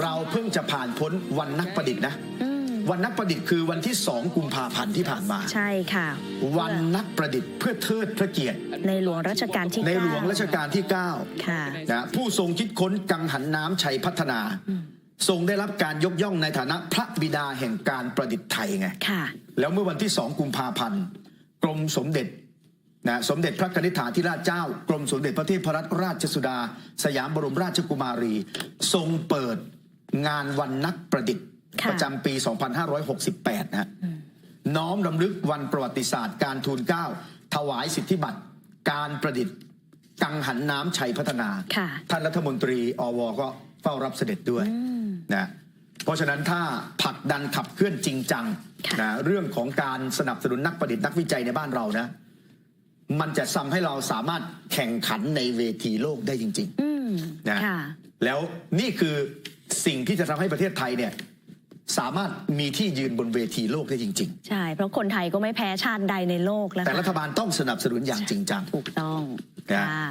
เราเพิ่งจะผ่านพ้นวันนักประดิษฐ์นะอืมวันนักประดิษฐ์คือวันที่2กุมภาพันธ์ที่ผ่านมา ใช่ค่ะ วันนักประดิษฐ์เพื่อเทิดพระเกียรติ ในหลวงรัชกาลที่ในหลวงเก้ารัชกาลที่ค่ะ9นะผู้ทรงคิดค้นกังหันน้ำชัยพัฒนา ทรงได้รับการยกย่องในฐานะพระบิดาแห่งการประดิษฐ์ไทยไงค่ะ แล้วเมื่อวันที่2กุมภาพันธ์กรมสมเด็จ นะสมเด็จพระกนิษฐาธิราชเจ้ากรมสมเด็จพระเทพรัตนราชสุดา สยามบรมราชกุมารี ทรงเปิดงานวันนักประดิษฐ์ค่ะประจำปี 2568 นะฮะน้อมรำลึกวันประวัติศาสตร์การทูลเกล้าถวายสิทธิบัตร การประดิษฐ์ กังหันน้ำชัยพัฒนาค่ะท่านรัฐมนตรีอวก็เฝ้ารับเสด็จด้วยนะเพราะฉะนั้นถ้าผลักดันขับเคลื่อนจริงจังค่ะนะเรื่องของการสนับสนุนนักประดิษฐ์นักวิจัยในบ้านเรานะ มันจะทำให้เราสามารถแข่งขันในเวทีโลกได้จริงอืมๆนะค่ะแล้วนี่คือสิ่งที่จะทำให้ประเทศไทยเนี่ยสามารถมีที่ยืนบนเวทีโลกได้จริงใช่ เพราะคนไทยก็ไม่แพ้ชาติใดในโลกแล้วๆแต่รัฐค่ะบาลต้องสนับสนุนอย่างจริงจังถูกต้องนะค่ะ